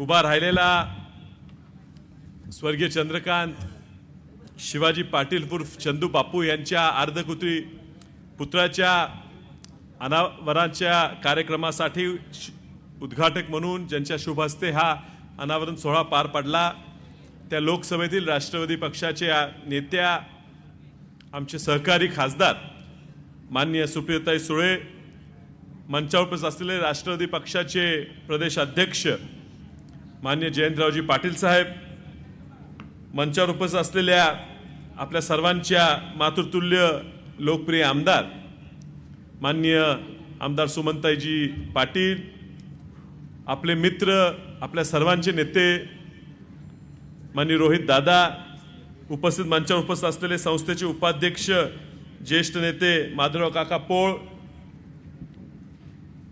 उभा राहिलेला स्वर्गीय चंद्रकांत शिवाजी पाटील उर्फ चंदू बापू यांच्या अर्धकुत्री पुत्राच्या अनावरांच्या कार्यक्रमासाठी उद्घाटक म्हणून ज्यांच्या शुभ हस्ते हा अनावरण सोहळा पार पडला. त्या लोकसभेतील राष्ट्रवादी पक्षाच्या नेत्या आमचे सहकारी खासदार माननीय सुप्रियताई सुळे मंचावर असलेले राष्ट्रवादी पक्षाचे प्रदेशाध्यक्ष मान्य जयंतरावजी पाटील साहेब मंचावर उपस्थित असलेल्या आपल्या सर्वांच्या मातृतुल्य लोकप्रिय आमदार माननीय आमदार सुमंताईजी पाटील आपले मित्र आपल्या सर्वांचे नेते माननीय रोहित दादा उपस्थित मंचावर उपस्थित असलेले संस्थेचे उपाध्यक्ष ज्येष्ठ नेते माधवराव काका पोळ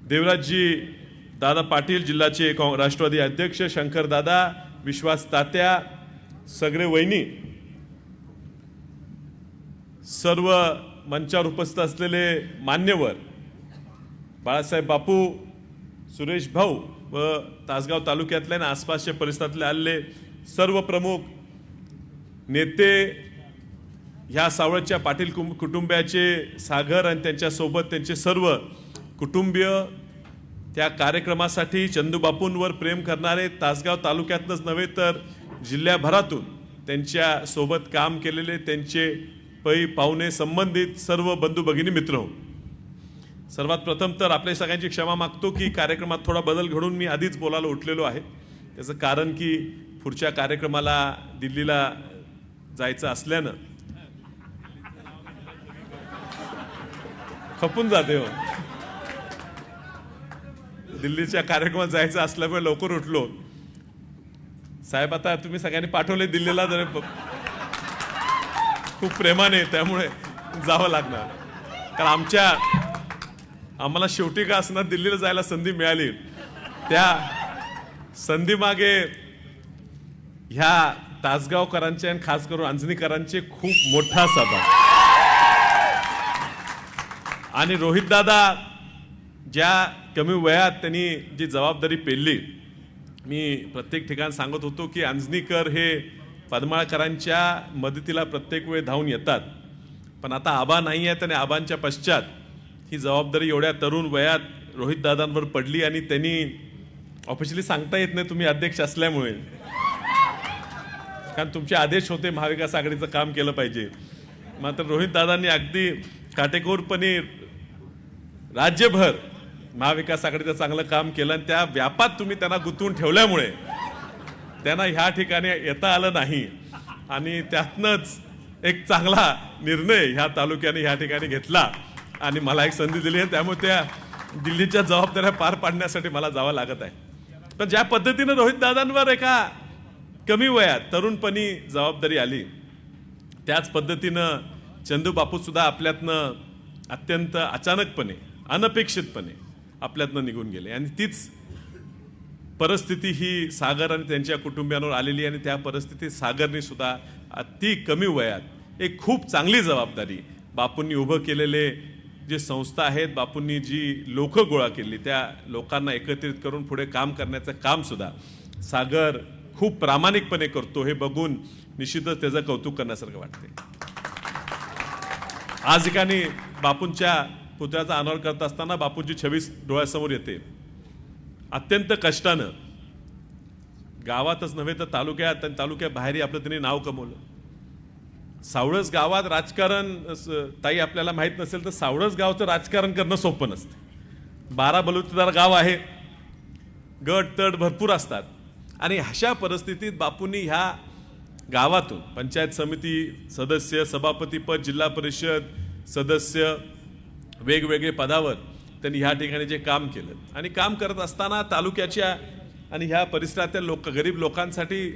देवराजजी दादा पाटील जिल्ह्याचे काँग राष्ट्रवादी अध्यक्ष शंकर दादा विश्वास तात्या सगळे वहिनी सर्व मंचावर उपस्थित असलेले मान्यवर बाळासाहेब बापू सुरेश भाऊ व तासगाव तालुक्यातल्या आणि आसपासच्या परिसरातले आलेले सर्व प्रमुख नेते ह्या सावळच्या पाटील कुं- कुटुंबियाचे सागर आणि त्यांच्यासोबत त्यांचे सर्व कुटुंबीय त्या कार्यक्रमासाठी चंदूबापूंवर प्रेम करणारे तासगाव तालुक्यातनंच नव्हे तर जिल्ह्याभरातून त्यांच्यासोबत काम केलेले त्यांचे पै पाहुणे संबंधित सर्व बंधू भगिनी मित्र. सर्वात प्रथम तर आपल्या सगळ्यांची क्षमा मागतो की कार्यक्रमात थोडा बदल घडून मी आधीच बोलायला उठलेलो आहे. त्याचं कारण की पुढच्या कार्यक्रमाला दिल्लीला जायचं असल्यानं. खपून जाते हो. दिल्लीच्या कार्यक्रमात जायचं असल्यामुळे लवकर उठलो. साहेब आता तुम्ही सगळ्यांनी पाठवले दिल्लीला जर खूप प्रेमाने त्यामुळे जावं लागणार. कारण आमच्या आम्हाला शेवटी का असणार दिल्लीला जायला संधी मिळाली. त्या संधी मागे ह्या तासगावकरांचे आणि खास करून अंजनीकरांचे खूप मोठा सहभाग आणि रोहित दादा ज्या कमी वयात त्यांनी जी जबाबदारी पेलली मी प्रत्येक ठिकाण सांगत होतो की अंजनीकर हे पद्माळकरांच्या मदतीला प्रत्येक वेळ धावून येतात. पण आता आबा नाही आहेत आणि आबांच्या पश्चात ही जबाबदारी एवढ्या तरुण वयात रोहित दादांवर पडली आणि त्यांनी ऑफिशियली सांगता येत नाही तुम्ही अध्यक्ष असल्यामुळे. कारण तुमचे आदेश होते महाविकास आघाडीचं काम केलं पाहिजे. मात्र रोहित दादांनी अगदी काटेकोरपणे राज्यभर महाविकास आघाडीचं चांगलं काम केलं आणि त्या व्यापात तुम्ही त्यांना गुंतवून ठेवल्यामुळे त्यांना ह्या ठिकाणी येता आलं नाही. आणि त्यातनंच एक चांगला निर्णय ह्या तालुक्याने ह्या ठिकाणी घेतला. आणि मला एक संधी दिली आहे त्यामुळे त्या दिल्लीच्या जबाबदाऱ्या पार पाडण्यासाठी मला जावं लागत आहे. पण ज्या पद्धतीनं रोहित दादांवर एका कमी वयात तरुणपणी जबाबदारी आली त्याच पद्धतीनं चंदू बापूसुद्धा आपल्यातनं अत्यंत अचानकपणे अनपेक्षितपणे आपल्यातनं निघून गेले. आणि तीच परिस्थिती ही सागर आणि त्यांच्या कुटुंबियांवर आलेली आणि त्या परिस्थितीत सागरने सुद्धा अति कमी वयात एक खूप चांगली जबाबदारी बापूंनी उभं केलेले जे संस्था आहेत बापूंनी जी लोक गोळा केली त्या लोकांना एकत्रित करून पुढे काम करण्याचं काम सुद्धा सागर खूप प्रामाणिकपणे करतो हे बघून निश्चितच त्याचं कौतुक करण्यासारखं वाटते आज ठिकाणी बापूंच्या पुतळ्याचा अनावर करत असताना बापूंची छवीस डोळ्यासमोर येते. अत्यंत कष्टानं. गावातच नव्हे तर तालुक्यात आणि तालुक्याबाहेरही आपलं त्यांनी नाव कमवलं. सावळस गावात राजकारण ताई आपल्याला माहीत नसेल तर सावळस गावचं राजकारण करणं सोपं नसतं. बारा बलुतेदार गाव आहे. गट तट भरपूर असतात. आणि अशा परिस्थितीत बापूंनी ह्या गावातून पंचायत समिती सदस्य सभापतीपद जिल्हा परिषद सदस्य वेगवेगळे पदावर त्यांनी ह्या ठिकाणी जे काम केलं. आणि काम करत असताना तालुक्याच्या आणि ह्या परिसरातील लोक गरीब लोकांसाठी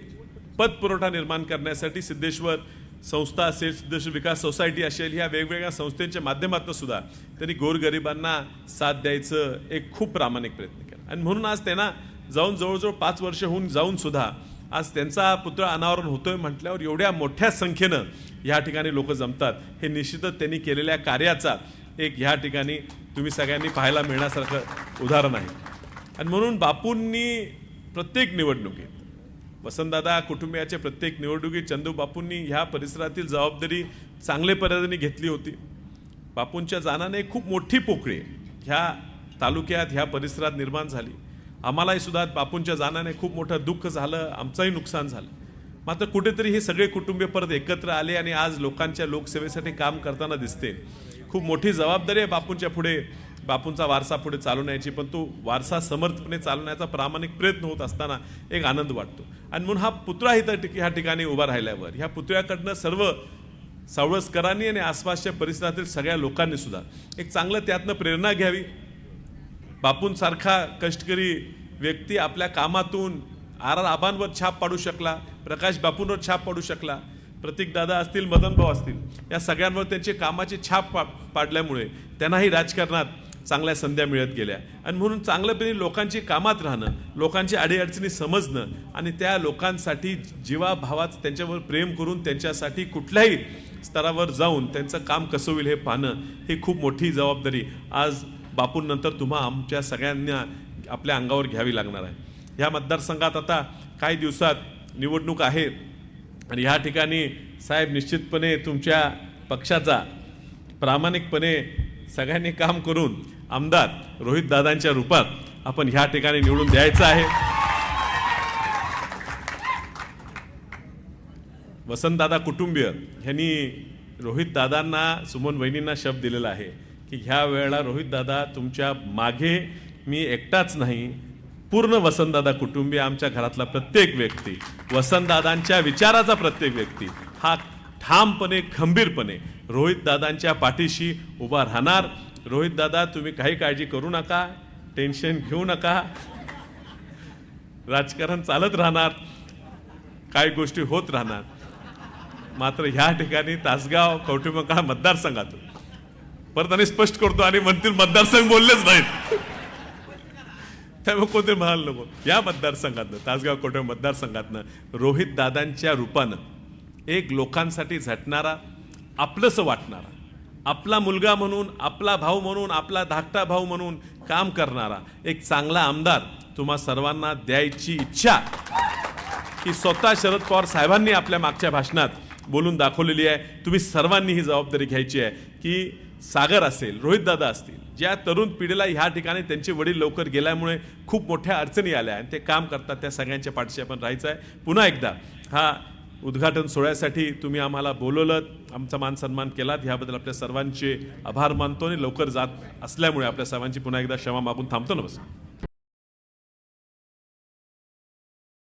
पतपुरवठा निर्माण करण्यासाठी सिद्धेश्वर संस्था असेल सिद्धेश्वर विकास सोसायटी असेल ह्या वेगवेगळ्या संस्थेच्या माध्यमातून सुद्धा त्यांनी गोरगरिबांना साथ द्यायचं एक खूप प्रामाणिक प्रयत्न केला. आणि म्हणून आज त्यांना जाऊन जवळजवळ पाच वर्ष होऊन जाऊन सुद्धा आज त्यांचा पुतळा अनावरण होतोय म्हटल्यावर एवढ्या मोठ्या संख्येनं ह्या ठिकाणी लोक जमतात. हे निश्चितच त्यांनी केलेल्या कार्याचा एक ह्या ठिकाणी तुम्ही सगळ्यांनी पाहायला मिळण्यासारखं उदाहरण आहे. आणि म्हणून बापूंनी प्रत्येक निवडणुकीत वसंतदादा कुटुंबियाच्या प्रत्येक निवडणुकीत चंदू बापूंनी ह्या परिसरातील जबाबदारी चांगले पद्धतीने घेतली होती. बापूंच्या जाण्याने खूप मोठी पोकळी ह्या तालुक्यात ह्या परिसरात निर्माण झाली. आम्हालाही सुद्धा बापूंच्या जाण्याने खूप मोठं दुःख झालं आमचंही नुकसान झालं. मात्र कुठेतरी हे सगळे कुटुंबीय परत एकत्र आले आणि आज लोकांच्या लोकसेवेसाठी काम करताना दिसते. खूप मोठी जबाबदारी आहे बापूंच्या पुढे. बापूंचा वारसा पुढे चालवण्याची पण तो वारसा समर्थपणे चालवण्याचा प्रामाणिक प्रयत्न होत असताना एक आनंद वाटतो. आणि म्हणून हा पुतळा इथं ठिक- ह्या ठिकाणी उभा राहिल्यावर ह्या पुतळ्याकडनं सर्व सावळसकरांनी आणि आसपासच्या परिसरातील सगळ्या लोकांनी सुद्धा एक चांगलं त्यातनं प्रेरणा घ्यावी. बापूंसारखा कष्टकरी व्यक्ती आपल्या कामातून आर आर आबांवर छाप पाडू शकला प्रकाश बापूंवर छाप पाडू शकला प्रतीकदादा असतील मदन भाऊ असतील या सगळ्यांवर त्यांचे कामाची छाप पा पाडल्यामुळे त्यांनाही राजकारणात चांगल्या संध्या मिळत गेल्या. आणि म्हणून चांगल्यापणे लोकांची कामात राहणं लोकांची अडीअडचणी समजणं आणि त्या लोकांसाठी जीवाभावात त्यांच्यावर प्रेम करून त्यांच्यासाठी कुठल्याही स्तरावर जाऊन त्यांचं काम कसं होईल हे पाहणं ही खूप मोठी जबाबदारी आज बापूंनंतर तुम्हा आमच्या सगळ्यांना आपल्या अंगावर घ्यावी लागणार आहे. ह्या मतदारसंघात आता काही दिवसात निवडणूक आहे. आणि ह्या ठिकाणी साहेब निश्चितपणे तुमच्या पक्षाचा प्रामाणिकपणे सगळ्यांनी काम करून आमदार रोहित दादांच्या रूपात आपण ह्या ठिकाणी निवडून द्यायचं आहे. वसंतदादा कुटुंबीय ह्यांनी रोहित दादांना सुमन वहिनींना शब्द दिलेला आहे की ह्या वेळेला रोहित दादा तुमच्या मागे मी एकटाच नाही पूर्ण वसंतदादा कुटुंबीय आमच्या घरातला प्रत्येक व्यक्ती वसंतदादांच्या विचाराचा प्रत्येक व्यक्ती हा ठामपणे खंबीरपणे रोहितदादांच्या पाठीशी उभा राहणार. रोहितदादा तुम्ही काही काळजी करू नका टेन्शन घेऊ नका. राजकारण चालत राहणार काही गोष्टी होत राहणार. मात्र ह्या ठिकाणी तासगाव कवठेमंकाळ मतदारसंघातून परत आणि स्पष्ट करतो आणि म्हणतील मतदारसंघ बोललेच नाहीत. त्यामुळे कोणते म्हणाल नको. या मतदारसंघातनं तासगाव कोटे मतदारसंघातनं रोहित दादांच्या रूपानं एक लोकांसाठी झटणारा आपलंसं वाटणारा आपला मुलगा म्हणून आपला भाऊ म्हणून आपला धाकटा भाऊ म्हणून काम करणारा एक चांगला आमदार तुम्हा सर्वांना द्यायची इच्छा ही स्वतः शरद पवार साहेबांनी आपल्या मागच्या भाषणात बोलून दाखवलेली आहे. तुम्ही सर्वांनी ही जबाबदारी घ्यायची आहे की सागर असेल रोहितदादा असतील ज्या तरुण पिढीला ह्या ठिकाणी त्यांचे वडील लवकर गेल्यामुळे खूप मोठ्या अडचणी आल्या आणि ते काम करतात त्या सगळ्यांच्या पाठीशी आपण राहायचं आहे. पुन्हा एकदा हा उद्घाटन सोहळ्यासाठी तुम्ही आम्हाला बोलवलं आमचा मान सन्मान केलात. ह्याबद्दल आपल्या सर्वांचे आभार मानतो आणि लवकर जात असल्यामुळे आपल्या सर्वांची पुन्हा एकदा क्षमा मागून थांबतो. नमस्कार.